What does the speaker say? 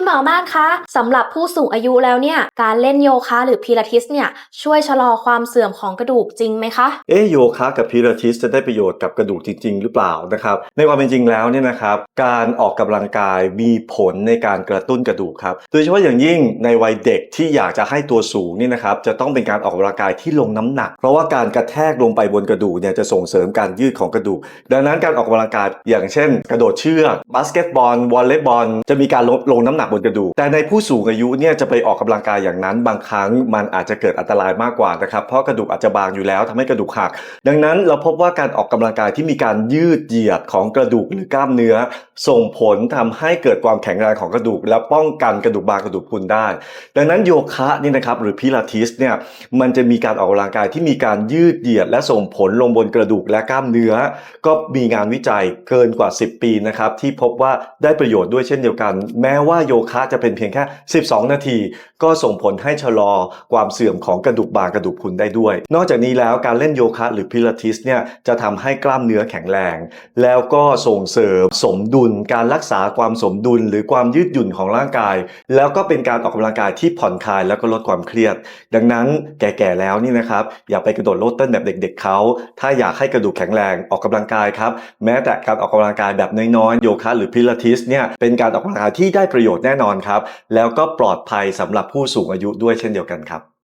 พี่หมอมาศคะสำหรับผู้สูงอายุแล้วเนี่ยการเล่นโยคะหรือพิลาทิสเนี่ยช่วยชะลอความเสื่อมของกระดูกจริงไหมคะเอะโยคะกับพิลาทิสจะได้ประโยชน์กับกระดูกจริง ๆ หรือเปล่านะครับในความเป็นจริงแล้วเนี่ยนะครับการออกกำลังกายมีผลในการกระตุ้นกระดูกครับโดยเฉพาะอย่างยิ่งในวัยเด็กที่อยากจะให้ตัวสูงนี่นะครับจะต้องเป็นการออกกำลังกายที่ลงน้ำหนัก เพราะว่าการกระแทกลงไปบนกระดูกเนี่ยจะส่งเสริมการยืดของกระดูก ดังนั้นการออกกำลังกายอย่างเช่น กระโดดเชือกบาสเกตบอลวอลเลย์บอลจะมีการลดลงน้ำหนักบนกระดูก แต่ในผู้สูงอายุเนี่ยจะไปออกกำลังกายอย่างนั้น บางครั้งมันอาจจะเกิดอันตรายมากกว่านะครับ เพราะกระดูกอาจจะบางอยู่แล้วทำให้กระดูกหัก ดังนั้นเราพบว่าการออกกำลังกายที่มีการยืดเหยียดของกระดูกหรือกล้ามเนื้อ ส่งผลทำให้เกิดความแข็งแรงของกระดูก และป้องกันกระดูกบางกระดูกพุนได้ ดังนั้นโยคะนี่นะครับหรือพิลาทิสเนี่ยมันจะมีการออกกำลังกายที่มีการยืดเหยียด และส่งผลลงบนกระดูกและกล้ามเนื้อ ก็มีงานวิจัยเกินกว่า 10 ปีนะครับที่พบว่าได้ประโยชน์ด้วยเช่นเดียวกัน แม้ว่าโยคะจะเป็นเพียงแค่ 12 นาที ก็ส่งผลให้ชะลอความเสื่อมของกระดูกบากระดูกพุนได้ด้วย นอกจากนี้แล้วการเล่นโยคะหรือพิลาทิสเนี่ยจะทำให้กล้ามเนื้อแข็งแรง แล้วก็ส่งเสริมสมดุล การรักษาความสมดุล หรือความยืดหยุ่นของร่างกาย แล้วก็เป็นการออกกำลังกายที่ผ่อนคลายแล้วก็ลดความเครียด ดังนั้นแก่ๆแล้วนี่นะครับอย่าไปกระโดดโลดเต้นแบบเด็ก ๆเขาถ้าอยากให้กระดูกแข็งแรงออกกำลังกายครับแม้แต่การออกกำลังกายแบบน้อยๆโยคะหรือพิลาทิสเนี่ยเป็นการออกกำลังกายที่ได้ประโยชน์แน่นอนครับ แล้วก็ปลอดภัยสำหรับผู้สูงอายุด้วยเช่นเดียวกันครับ